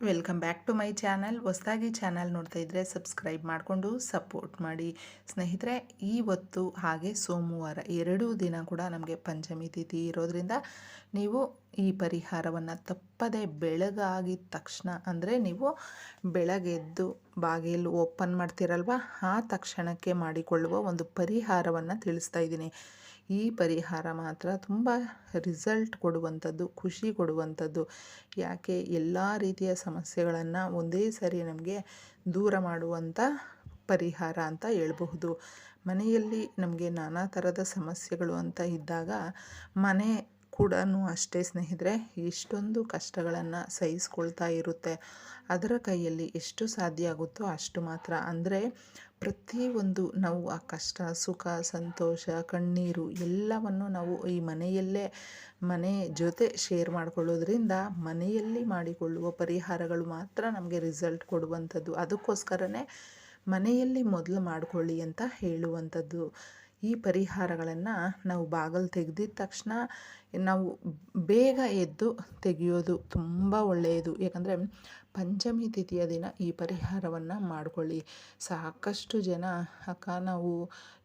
Welcome back to my channel ಹೊಸದಾಗಿ channel ನೋಡ್ತಾ ಇದ್ದರೆ ಸಬ್ಸ್ಕ್ರೈಬ್ ಮಾಡಿಕೊಂಡು ಸಪೋರ್ಟ್ ಮಾಡಿ. ಸ್ನೇಹಿತರೆ, ಇವತ್ತು ಹಾಗೆ ಸೋಮವಾರ ಎರಡೂ ದಿನ ಕೂಡ ನಮಗೆ ಪಂಚಮಿ ತಿಥಿ ಇರೋದ್ರಿಂದ ನೀವು ಈ ಪರಿಹಾರವನ್ನು ತಪ್ಪದೆ ಬೆಳಗಾಗಿದ ತಕ್ಷಣ ಅಂದರೆ ನೀವು ಬೆಳಗ್ಗೆದ್ದು ಬಾಗಿಲು ಓಪನ್ ಮಾಡ್ತೀರಲ್ವ? ಆ ತಕ್ಷಣಕ್ಕೆ ಮಾಡಿಕೊಳ್ಳುವ ಒಂದು ಪರಿಹಾರವನ್ನು ತಿಳಿಸ್ತಾ ಇದ್ದೀನಿ. ಈ ಪರಿಹಾರ ಮಾತ್ರ ತುಂಬ ರಿಸಲ್ಟ್ ಕೊಡುವಂಥದ್ದು, ಖುಷಿ ಕೊಡುವಂಥದ್ದು. ಯಾಕೆ? ಎಲ್ಲ ರೀತಿಯ ಸಮಸ್ಯೆಗಳನ್ನು ಒಂದೇ ಸರಿ ನಮಗೆ ದೂರ ಮಾಡುವಂಥ ಪರಿಹಾರ ಅಂತ ಹೇಳ್ಬಹುದು. ಮನೆಯಲ್ಲಿ ನಮಗೆ ನಾನಾ ಥರದ ಸಮಸ್ಯೆಗಳು ಅಂತ ಇದ್ದಾಗ ಮನೆ ಕೂಡ ಅಷ್ಟೇ ಸ್ನೇಹಿತರೆ ಎಷ್ಟೊಂದು ಕಷ್ಟಗಳನ್ನು ಸಹಿಸ್ಕೊಳ್ತಾ ಇರುತ್ತೆ. ಅದರ ಕೈಯಲ್ಲಿ ಎಷ್ಟು ಸಾಧ್ಯ ಆಗುತ್ತೋ ಅಷ್ಟು ಮಾತ್ರ. ಅಂದರೆ ಪ್ರತಿಯೊಂದು ನಾವು, ಆ ಕಷ್ಟ, ಸುಖ, ಸಂತೋಷ, ಕಣ್ಣೀರು ಎಲ್ಲವನ್ನು ನಾವು ಈ ಮನೆಯಲ್ಲೇ, ಮನೆ ಜೊತೆ ಶೇರ್ ಮಾಡಿಕೊಳ್ಳೋದ್ರಿಂದ ಮನೆಯಲ್ಲಿ ಮಾಡಿಕೊಳ್ಳುವ ಪರಿಹಾರಗಳು ಮಾತ್ರ ನಮಗೆ ರಿಸಲ್ಟ್ ಕೊಡುವಂಥದ್ದು. ಅದಕ್ಕೋಸ್ಕರನೇ ಮನೆಯಲ್ಲಿ ಮೊದಲು ಮಾಡಿಕೊಳ್ಳಿ ಅಂತ ಹೇಳುವಂಥದ್ದು. ಈ ಪರಿಹಾರಗಳನ್ನು ನಾವು ಬಾಗಿಲು ತೆಗೆದಿದ ತಕ್ಷಣ ನಾವು ಬೇಗ ಎದ್ದು ತೆಗೆಯೋದು ತುಂಬ ಒಳ್ಳೆಯದು. ಯಾಕಂದರೆ ಪಂಚಮಿ ತಿಥಿಯ ದಿನ ಈ ಪರಿಹಾರವನ್ನು ಮಾಡಿಕೊಳ್ಳಿ. ಸಾಕಷ್ಟು ಜನ, ಅಕ್ಕ, ನಾವು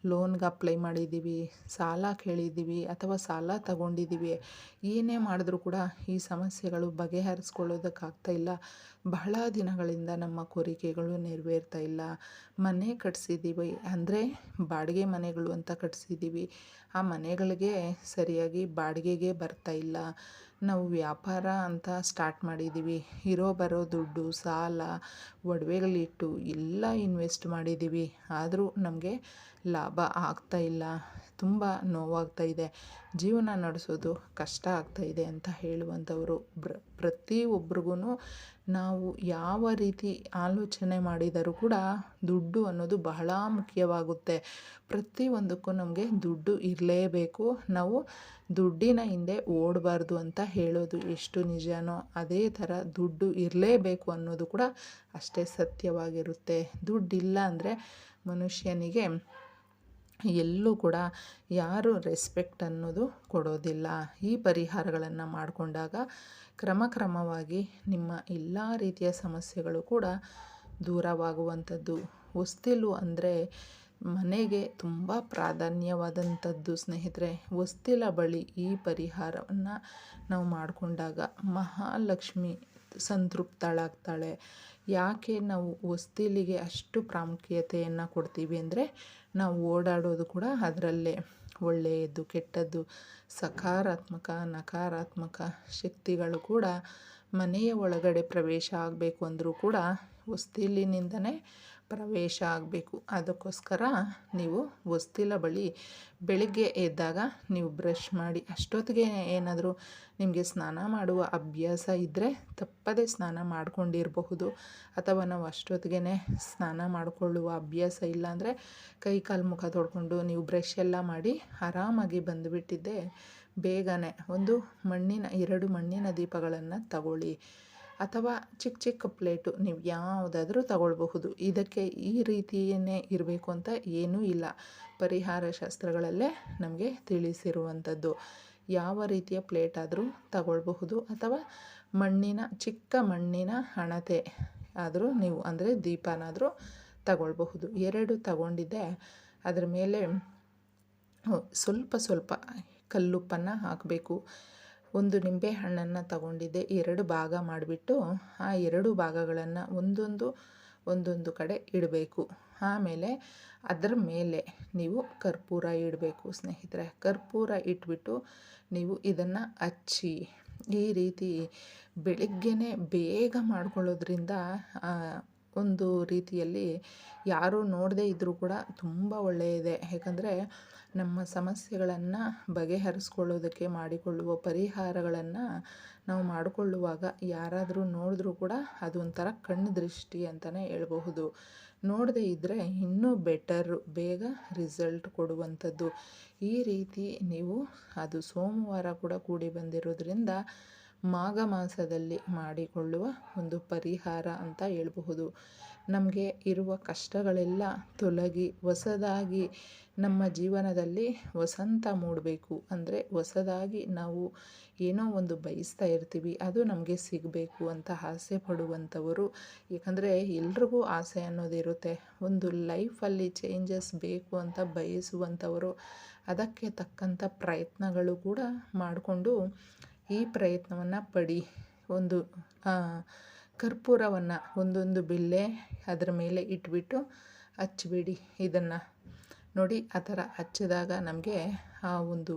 ಲೋನ್ಗೆ ಅಪ್ಲೈ ಮಾಡಿದ್ದೀವಿ ಸಾಲ ಕೇಳಿದ್ದೀವಿ ಅಥವಾ ಸಾಲ ತಗೊಂಡಿದ್ದೀವಿ ಏನೇ ಮಾಡಿದ್ರೂ ಕೂಡ ಈ ಸಮಸ್ಯೆಗಳು ಬಗೆಹರಿಸ್ಕೊಳ್ಳೋದಕ್ಕಾಗ್ತಾ ಇಲ್ಲ. ಬಹಳ ದಿನಗಳಿಂದ ನಮ್ಮ ಕೋರಿಕೆಗಳು ನೆರವೇರ್ತಾ ಇಲ್ಲ. ಮನೆ ಕಟ್ಸಿದ್ದೀವಿ ಅಂದರೆ ಬಾಡಿಗೆ ಮನೆಗಳು ಅಂತ ಕಟ್ಸಿದ್ದೀವಿ ಆ ಮನೆಗಳಿಗೆ ಸರಿಯಾಗಿ ಬಾಡಿಗೆಗೆ ಬರ್ತಾ ಇಲ್ಲ. ನಾವು ವ್ಯಾಪಾರ ಅಂತ ಸ್ಟಾರ್ಟ್ ಮಾಡಿದ್ದೀವಿ ಇರೋ ಬರೋ ದುಡ್ಡು, ಸಾಲ, ಒಡವೆಗಳಿಟ್ಟು ಎಲ್ಲ ಇನ್ವೆಸ್ಟ್ ಮಾಡಿದ್ದೀವಿ ಆದರೂ ನಮಗೆ ಲಾಭ ಆಗ್ತಾ ಇಲ್ಲ. ತುಂಬ ನೋವಾಗ್ತಾ ಇದೆ. ಜೀವನ ನಡೆಸೋದು ಕಷ್ಟ ಆಗ್ತಾ ಇದೆ ಅಂತ ಹೇಳುವಂಥವರು ಬ್ರ ಪ್ರತಿಯೊಬ್ರಿಗೂ ನಾವು ಯಾವ ರೀತಿ ಆಲೋಚನೆ ಮಾಡಿದರೂ ಕೂಡ ದುಡ್ಡು ಅನ್ನೋದು ಬಹಳ ಮುಖ್ಯವಾಗುತ್ತೆ. ಪ್ರತಿಯೊಂದಕ್ಕೂ ನಮಗೆ ದುಡ್ಡು ಇರಲೇಬೇಕು. ನಾವು ದುಡ್ಡಿನ ಹಿಂದೆ ಓಡಬಾರ್ದು ಅಂತ ಹೇಳೋದು ಎಷ್ಟು ನಿಜನೋ ಅದೇ ಥರ ದುಡ್ಡು ಇರಲೇಬೇಕು ಅನ್ನೋದು ಕೂಡ ಅಷ್ಟೇ ಸತ್ಯವಾಗಿರುತ್ತೆ. ದುಡ್ಡಿಲ್ಲ ಅಂದರೆ ಮನುಷ್ಯನಿಗೆ ಎಲ್ಲೂ ಕೂಡ ಯಾರು ರೆಸ್ಪೆಕ್ಟ್ ಅನ್ನೋದು ಕೊಡೋದಿಲ್ಲ. ಈ ಪರಿಹಾರಗಳನ್ನು ಮಾಡಿಕೊಂಡಾಗ ಕ್ರಮ ಕ್ರಮವಾಗಿ ನಿಮ್ಮ ಎಲ್ಲ ರೀತಿಯ ಸಮಸ್ಯೆಗಳು ಕೂಡ ದೂರವಾಗುವಂಥದ್ದು. ಹೊಸ್ತಿಲು ಅಂದರೆ ಮನೆಗೆ ತುಂಬ ಪ್ರಾಧಾನ್ಯವಾದಂಥದ್ದು ಸ್ನೇಹಿತರೆ. ಹೊಸ್ತಿಲ ಬಳಿ ಈ ಪರಿಹಾರವನ್ನು ನಾವು ಮಾಡಿಕೊಂಡಾಗ ಮಹಾಲಕ್ಷ್ಮಿ ಸಂತೃಪ್ತಳಾಗ್ತಾಳೆ. ಯಾಕೆ ನಾವು ಹೊಸ್ತಿಲಿಗೆ ಅಷ್ಟು ಪ್ರಾಮುಖ್ಯತೆಯನ್ನು ಕೊಡ್ತೀವಿ ಅಂದರೆ ನಾವು ಓಡಾಡೋದು ಕೂಡ ಅದರಲ್ಲೇ. ಒಳ್ಳೆಯದು ಕೆಟ್ಟದ್ದು, ಸಕಾರಾತ್ಮಕ, ನಕಾರಾತ್ಮಕ ಶಕ್ತಿಗಳು ಕೂಡ ಮನೆಯ ಒಳಗಡೆ ಪ್ರವೇಶ ಆಗಬೇಕು ಅಂದರೂ ಕೂಡ ಹೊಸ್ತಿಲಿನಿಂದನೇ ಪ್ರವೇಶ ಆಗಬೇಕು. ಅದಕ್ಕೋಸ್ಕರ ನೀವು ಹೊಸ್ತಿಲ ಬಳಿ ಬೆಳಿಗ್ಗೆ ಎದ್ದಾಗ ನೀವು ಬ್ರಷ್ ಮಾಡಿ ಅಷ್ಟೊತ್ತಿಗೆ ಏನಾದರೂ ನಿಮಗೆ ಸ್ನಾನ ಮಾಡುವ ಅಭ್ಯಾಸ ಇದ್ದರೆ ತಪ್ಪದೇ ಸ್ನಾನ ಮಾಡ್ಕೊಂಡಿರಬಹುದು. ಅಥವಾ ನಾವು ಅಷ್ಟೊತ್ತಿಗೆ ಸ್ನಾನ ಮಾಡಿಕೊಳ್ಳುವ ಅಭ್ಯಾಸ ಇಲ್ಲಾಂದರೆ ಕೈ ಕಾಲು ಮುಖ ತೊಳ್ಕೊಂಡು ನೀವು ಬ್ರಷ್ ಎಲ್ಲ ಮಾಡಿ ಆರಾಮಾಗಿ ಬಂದುಬಿಟ್ಟಿದ್ದೆ. ಬೇಗನೆ ಒಂದು ಮಣ್ಣಿನ, ಎರಡು ಮಣ್ಣಿನ ದೀಪಗಳನ್ನು ತಗೊಳ್ಳಿ. ಅಥವಾ ಚಿಕ್ಕ ಚಿಕ್ಕ ಪ್ಲೇಟು ನೀವು ಯಾವುದಾದ್ರೂ ತಗೊಳ್ಬಹುದು. ಇದಕ್ಕೆ ಈ ರೀತಿಯೇ ಇರಬೇಕು ಅಂತ ಏನೂ ಇಲ್ಲ. ಪರಿಹಾರ ಶಾಸ್ತ್ರಗಳಲ್ಲೇ ನಮಗೆ ತಿಳಿಸಿರುವಂಥದ್ದು. ಯಾವ ರೀತಿಯ ಪ್ಲೇಟ್ ಆದರೂ ತಗೊಳ್ಬಹುದು. ಅಥವಾ ಮಣ್ಣಿನ, ಚಿಕ್ಕ ಮಣ್ಣಿನ ಹಣತೆ ಆದರೂ ನೀವು, ಅಂದರೆ ದೀಪನಾದರೂ ತಗೊಳ್ಬಹುದು. ಎರಡು ತಗೊಂಡಿದ್ದೆ. ಅದರ ಮೇಲೆ ಸ್ವಲ್ಪ ಸ್ವಲ್ಪ ಕಲ್ಲುಪ್ಪನ್ನು ಹಾಕಬೇಕು. ಒಂದು ನಿಂಬೆ ಹಣ್ಣನ್ನು ತಗೊಂಡಿದ್ದೆ. ಎರಡು ಭಾಗ ಮಾಡಿಬಿಟ್ಟು ಆ ಎರಡು ಭಾಗಗಳನ್ನು ಒಂದೊಂದು ಒಂದೊಂದು ಕಡೆ ಇಡಬೇಕು. ಆಮೇಲೆ ಅದರ ಮೇಲೆ ನೀವು ಕರ್ಪೂರ ಇಡಬೇಕು ಸ್ನೇಹಿತರೆ. ಕರ್ಪೂರ ಇಟ್ಬಿಟ್ಟು ನೀವು ಇದನ್ನು ಹಚ್ಚಿ ಈ ರೀತಿ ಬೆಳಗ್ಗೆನೇ ಬೇಗ ಮಾಡ್ಕೊಳ್ಳೋದ್ರಿಂದ ಒಂದು ರೀತಿಯಲ್ಲಿ ಯಾರೂ ನೋಡದೇ ಇದ್ದರೂ ಕೂಡ ತುಂಬ ಒಳ್ಳೆಯದೆ. ಯಾಕಂದರೆ ನಮ್ಮ ಸಮಸ್ಯೆಗಳನ್ನು ಬಗೆಹರಿಸ್ಕೊಳ್ಳೋದಕ್ಕೆ ಮಾಡಿಕೊಳ್ಳುವ ಪರಿಹಾರಗಳನ್ನು ನಾವು ಮಾಡಿಕೊಳ್ಳುವಾಗ ಯಾರಾದರೂ ನೋಡಿದ್ರೂ ಕೂಡ ಅದೊಂಥರ ಕಣ್ಣು ದೃಷ್ಟಿ ಅಂತಲೇ ಹೇಳಬಹುದು. ನೋಡದೇ ಇದ್ದರೆ ಇನ್ನೂ ಬೆಟರು ಬೇಗ ರಿಸಲ್ಟ್ ಕೊಡುವಂಥದ್ದು. ಈ ರೀತಿ ನೀವು ಅದು ಸೋಮವಾರ ಕೂಡ ಕೂಡಿ ಬಂದಿರೋದ್ರಿಂದ ಮಾಘ ಮಾಸದಲ್ಲಿ ಮಾಡಿಕೊಳ್ಳುವ ಒಂದು ಪರಿಹಾರ ಅಂತ ಹೇಳಬಹುದು. ನಮಗೆ ಇರುವ ಕಷ್ಟಗಳೆಲ್ಲ ತೊಲಗಿ ಹೊಸದಾಗಿ ನಮ್ಮ ಜೀವನದಲ್ಲಿ ವಸಂತ ಮೂಡಬೇಕು. ಅಂದರೆ ಹೊಸದಾಗಿ ನಾವು ಏನೋ ಒಂದು ಬಯಸ್ತಾ ಇರ್ತೀವಿ, ಅದು ನಮಗೆ ಸಿಗಬೇಕು ಅಂತ ಆಸೆ ಪಡುವಂಥವರು. ಏಕೆಂದರೆ ಎಲ್ರಿಗೂ ಆಸೆ ಅನ್ನೋದಿರುತ್ತೆ. ಒಂದು ಲೈಫಲ್ಲಿ ಚೇಂಜಸ್ ಬೇಕು ಅಂತ ಬಯಸುವಂಥವರು, ಅದಕ್ಕೆ ತಕ್ಕಂಥ ಪ್ರಯತ್ನಗಳು ಕೂಡ ಮಾಡಿಕೊಂಡು ಈ ಪ್ರಯತ್ನವನ್ನು ಪಡಿ. ಒಂದು ಕರ್ಪೂರವನ್ನು ಒಂದೊಂದು ಬಿಲ್ಲೆ ಅದರ ಮೇಲೆ ಇಟ್ಬಿಟ್ಟು ಹಚ್ಬಿಡಿ ಇದನ್ನು. ನೋಡಿ, ಆ ಥರ ಹಚ್ಚಿದಾಗ ನಮಗೆ ಆ ಒಂದು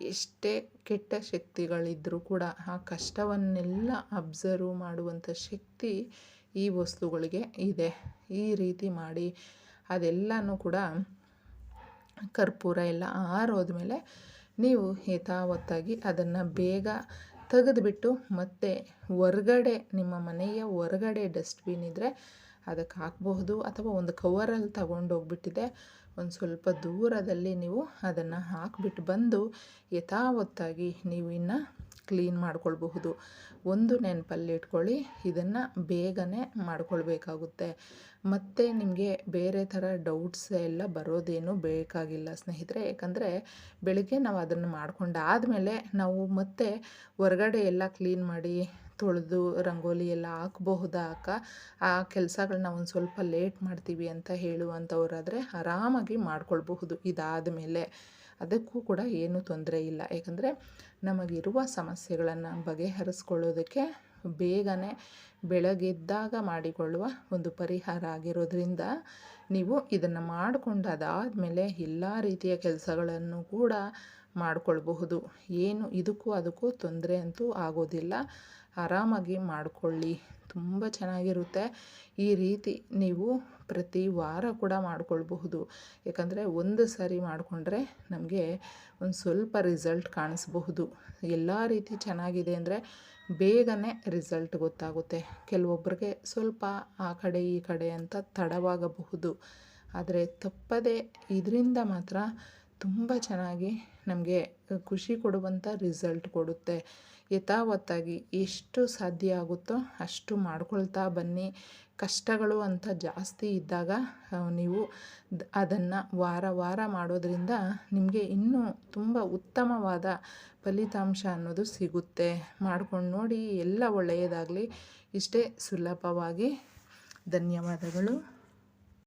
ಎಷ್ಟೇ ಕೆಟ್ಟ ಶಕ್ತಿಗಳಿದ್ದರೂ ಕೂಡ ಆ ಕಷ್ಟವನ್ನೆಲ್ಲ ಅಬ್ಸರ್ವ್ ಮಾಡುವಂಥ ಶಕ್ತಿ ಈ ವಸ್ತುಗಳಿಗೆ ಇದೆ. ಈ ರೀತಿ ಮಾಡಿ ಅದೆಲ್ಲನೂ ಕೂಡ ಕರ್ಪೂರ ಎಲ್ಲ ಆರೋದ್ಮೇಲೆ ನೀವು ಯಥಾವತ್ತಾಗಿ ಅದನ್ನು ಬೇಗ ತೆಗೆದುಬಿಟ್ಟು ಮತ್ತೆ ಹೊರ್ಗಡೆ, ನಿಮ್ಮ ಮನೆಯ ಹೊರಗಡೆ ಡಸ್ಟ್ಬಿನ್ ಇದ್ದರೆ ಅದಕ್ಕೆ ಹಾಕಬಹುದು ಅಥವಾ ಒಂದು ಕವರಲ್ಲಿ ತಗೊಂಡೋಗ್ಬಿಟ್ಟಿದೆ ಒಂದು ಸ್ವಲ್ಪ ದೂರದಲ್ಲಿ ನೀವು ಅದನ್ನು ಹಾಕಿಬಿಟ್ಟು ಬಂದು ಯಥಾವತ್ತಾಗಿ ನೀವು ಇನ್ನು ಕ್ಲೀನ್ ಮಾಡ್ಕೊಳ್ಬಹುದು. ಒಂದು ನೆನಪಲ್ಲಿ ಇಟ್ಕೊಳ್ಳಿ, ಇದನ್ನು ಬೇಗನೆ ಮಾಡ್ಕೊಳ್ಬೇಕಾಗುತ್ತೆ. ಮತ್ತು ನಿಮಗೆ ಬೇರೆ ಥರ ಡೌಟ್ಸ್ ಎಲ್ಲ ಬರೋದೇನು ಬೇಕಾಗಿಲ್ಲ ಸ್ನೇಹಿತರೆ. ಯಾಕಂದರೆ ಬೆಳಗ್ಗೆ ನಾವು ಅದನ್ನು ಮಾಡ್ಕೊಂಡಾದಮೇಲೆ ನಾವು ಮತ್ತೆ ಹೊರಗಡೆ ಎಲ್ಲ ಕ್ಲೀನ್ ಮಾಡಿ ತೊಳೆದು ರಂಗೋಲಿ ಎಲ್ಲ ಹಾಕ್ಬಹುದಾ ಅಕ್ಕ? ಆ ಕೆಲಸಗಳನ್ನ ಒಂದು ಸ್ವಲ್ಪ ಲೇಟ್ ಮಾಡ್ತೀವಿ ಅಂತ ಹೇಳುವಂಥವ್ರಾದರೆ ಆರಾಮಾಗಿ ಮಾಡ್ಕೊಳ್ಬಹುದು ಇದಾದ ಮೇಲೆ ಅದಕ್ಕೂ ಕೂಡ ಏನೂ ತೊಂದರೆ ಇಲ್ಲ. ಯಾಕಂದರೆ ನಮಗಿರುವ ಸಮಸ್ಯೆಗಳನ್ನು ಬಗೆಹರಿಸ್ಕೊಳ್ಳೋದಕ್ಕೆ ಬೇಗನೆ ಬೆಳಗ್ಗೆದ್ದಾಗ ಮಾಡಿಕೊಳ್ಳುವ ಒಂದು ಪರಿಹಾರ ಆಗಿರೋದ್ರಿಂದ ನೀವು ಇದನ್ನು ಮಾಡಿಕೊಂಡು ಅದಾದಮೇಲೆ ಎಲ್ಲ ರೀತಿಯ ಕೆಲಸಗಳನ್ನು ಕೂಡ ಮಾಡಿಕೊಳ್ಬಹುದು. ಏನು ಇದಕ್ಕೂ ಅದಕ್ಕೂ ತೊಂದರೆ ಅಂತೂ ಆಗೋದಿಲ್ಲ. ಆರಾಮಾಗಿ ಮಾಡಿಕೊಳ್ಳಿ. ತುಂಬ ಚೆನ್ನಾಗಿರುತ್ತೆ. ಈ ರೀತಿ ನೀವು ಪ್ರತಿ ವಾರ ಕೂಡ ಮಾಡಿಕೊಳ್ಬಹುದು. ಯಾಕಂದರೆ ಒಂದು ಸಾರಿ ಮಾಡಿಕೊಂಡ್ರೆ ನಮಗೆ ಒಂದು ಸ್ವಲ್ಪ ರಿಸಲ್ಟ್ ಕಾಣಿಸ್ಬಹುದು. ಎಲ್ಲ ರೀತಿ ಚೆನ್ನಾಗಿದೆ ಅಂದರೆ ಬೇಗನೆ ರಿಸಲ್ಟ್ ಗೊತ್ತಾಗುತ್ತೆ. ಕೆಲವೊಬ್ಬರಿಗೆ ಸ್ವಲ್ಪ ಆ ಕಡೆ ಈ ಕಡೆ ಅಂತ ತಡವಾಗಬಹುದು. ಆದರೆ ತಪ್ಪದೆ ಇದರಿಂದ ಮಾತ್ರ ತುಂಬ ಚೆನ್ನಾಗಿ ನಮಗೆ ಖುಷಿ ಕೊಡುವಂಥ ರಿಸಲ್ಟ್ ಕೊಡುತ್ತೆ. ಯಥಾವತ್ತಾಗಿ ಎಷ್ಟು ಸಾಧ್ಯ ಆಗುತ್ತೋ ಅಷ್ಟು ಮಾಡ್ಕೊಳ್ತಾ ಬನ್ನಿ. ಕಷ್ಟಗಳು ಅಂತ ಜಾಸ್ತಿ ಇದ್ದಾಗ ನೀವು ಅದನ್ನು ವಾರ ವಾರ ಮಾಡೋದರಿಂದ ನಿಮಗೆ ಇನ್ನೂ ತುಂಬ ಉತ್ತಮವಾದ ಫಲಿತಾಂಶ ಅನ್ನೋದು ಸಿಗುತ್ತೆ. ಮಾಡ್ಕೊಂಡು ನೋಡಿ ಎಲ್ಲ ಒಳ್ಳೆಯದಾಗಲಿ. ಇಷ್ಟೇ ಸುಲಭವಾಗಿ. ಧನ್ಯವಾದಗಳು.